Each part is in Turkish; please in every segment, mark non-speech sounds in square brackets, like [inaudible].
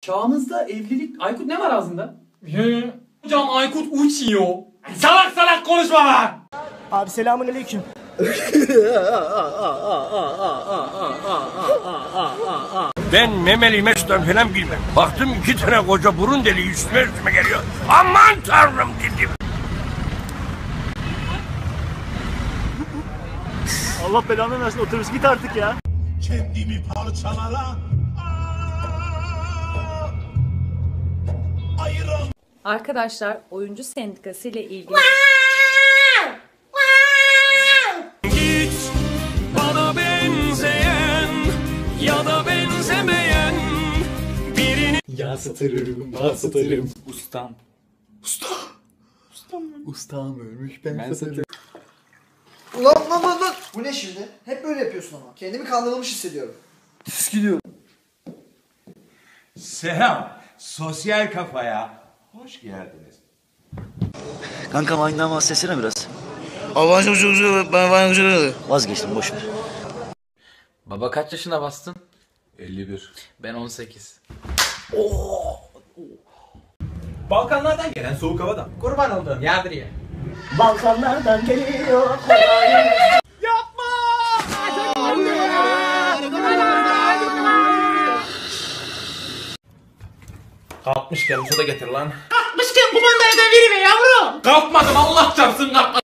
Çağımızda evlilik... Aykut ne var ağzında? Hocam Aykut uçuyor. Salak salak konuşma lan! Abi selamun aleyküm. Ben memeli mesuttan falan bilmem. Baktım iki tane koca burun deliği üstüme üstüme geliyor. Aman tanrım dedim. Allah belanı versin otobüs git artık ya. kendimi parçalara Arkadaşlar oyuncu sendikası ile ilgili Git bana benzeyen ya da benzemeyen birini Yansıtırım, yansıtırım. Ustam. Usta. Ustam mı? Ustam ölmüş ben, ben satarım. Ulan lan lan lan. Bu ne şimdi? Hep böyle yapıyorsun ama. Kendimi kandırılmış hissediyorum. Selam sosyal kafaya hoş geldiniz. Kankam aynı bahsetsene biraz. Allah'ın çok çok ben ben çok Vazgeçtim boş ver. Baba kaç yaşına bastın? 51. Ben 18. Balkanlardan gelen soğuk havadan. Kurban olduğum yağdır ya. Balkanlardan geliyor. Kalkmışken su da getir lan. Kalkmışken kumandayı da veriver yavrum. Kalkmadım Allah çarpsın kalkmadım.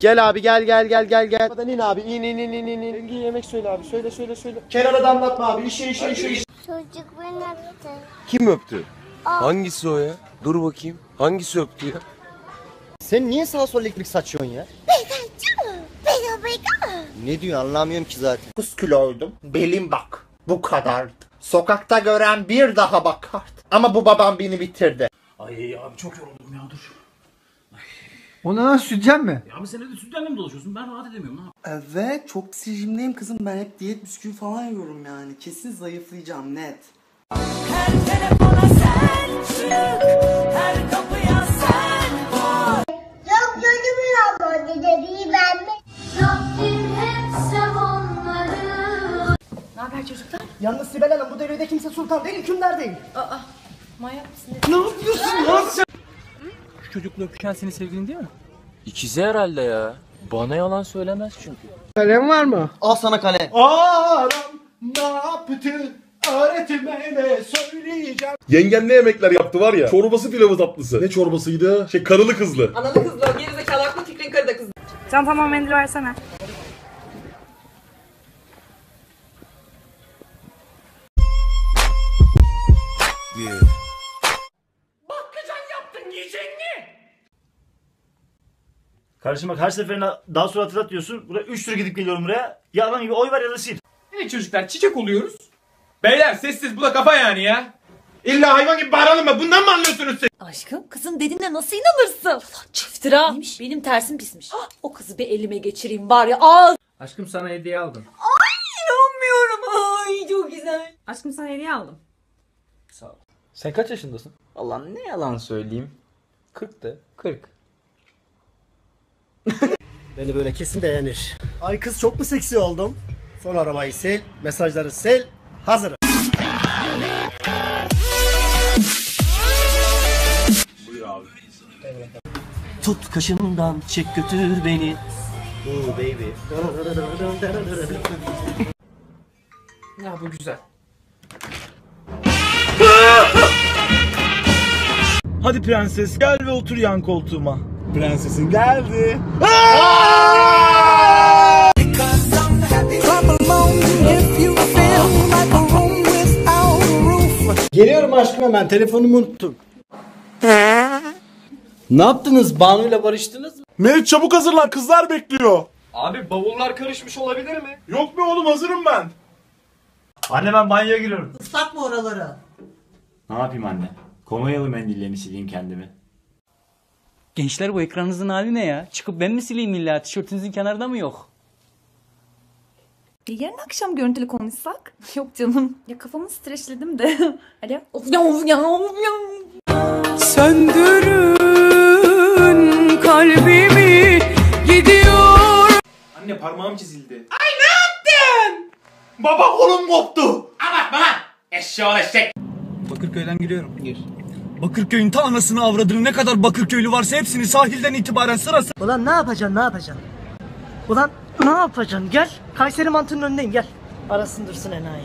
Gel abi gel gel gel gel gel. Hadi in abi in in in in in. Engin yemek söyle abi söyle söyle söyle. Kenara damlatma abi işe işe işe. işe. Çocuk beni öptü. Kim öptü? Hangisi o ya? Dur bakayım. Hangisi öptü ya? Sen niye sağ sol elektrik saçıyorsun ya? Ne diyor anlamıyorum ki zaten. 9 kiloydum. Belim bak. Bu kadardı. Sokakta gören bir daha bakardı. Ama bu babam beni bitirdi. Ay abi çok yoruldum ya dur. Onu nasıl süteceksin mi? Ya abi sen de sütlerle mi dolaşıyorsun? Ben rahat edemiyorum. Ne Evet çok psikolojimdeyim kızım. Ben hep diyet bisküvi falan yiyorum yani. Kesin zayıflayacağım net. Yok haber çocuklar? Yalnız Sibel Hanım bu devirde kimse sultan değil hükümdar değil. Aa manyak mısın? Şu çocukla öpüşen senin sevgilin değil mi? İkizi herhalde ya. Bana yalan söylemez çünkü. Al sana kalem. Aram ne yaptı? Öğretmene söyleyeceğim. Yengen ne yemekler yaptı var ya. Çorbası pilavı tatlısı. Ne çorbasıydı? Şey karılı kızlı. Analı kızla gerizekalı aklı fikrin karı da kız. Sen tamam mendil versene. Kardeşim bak her seferinde daha sonra hatırlat diyorsun. Buraya 3 tur gidip geliyorum buraya. Ya adam gibi oy ver ya da sil. Evet çocuklar çiçek oluyoruz. Beyler sessiz bu da kafa yani ya. İlla hayvan gibi bağıralım mı? Bundan mı anlıyorsunuz siz? Aşkım kızın dediğine nasıl inanırsın? Ulan çiftira. Neymiş? Benim tersim pismiş. O kızı bir elime geçireyim var ya. Aa, Aşkım sana hediye aldım. inanmıyorum. Ay çok güzel. Aşkım sana hediye aldım. Sen kaç yaşındasın? Allah ne yalan söyleyeyim. 40 de. 40. Beni böyle kesin beğenir. Ay kız çok mu seksi oldum? Son arabayı sil, mesajları sil, hazırım. Tut kaşımdan çek götür beni. Ooh baby. Ya bu güzel. Hadi prenses gel ve otur yan koltuğuma. Prensesin geldi. Geliyorum aşkım hemen telefonumu unuttum. ne yaptınız? Banu'yla barıştınız mı? Meriç çabuk hazırlan kızlar bekliyor. Abi bavullar karışmış olabilir mi? Yok be oğlum hazırım ben. Anne ben banyoya giriyorum. Islak mı oraları? Ne yapayım anne? Kolonyalı mendille mi sileyim kendimi? Gençler bu ekranınızın hali ne ya? Çıkıp ben mi sileyim illa? Tişörtünüzün kenarda mı yok? Yarın akşam görüntülü konuşsak? [laughs] Yok canım. Ya kafamı streçledim de. [laughs] Alo. Of ya of ya of ya. Söndürün kalbimi gidiyor. Anne parmağım çizildi. Ay ne yaptın? Baba kolum koptu. Abartma lan. Eşşoğlu eşek. Bakırköy'den giriyorum. Gir. Bakırköy'ün ta anasını avradını ne kadar Bakırköylü varsa hepsini sahilden itibaren sırası. Ulan ne yapacaksın ne yapacaksın? Ulan ne yapacaksın gel. Kayseri mantının önündeyim gel. Arasın dursun enayi.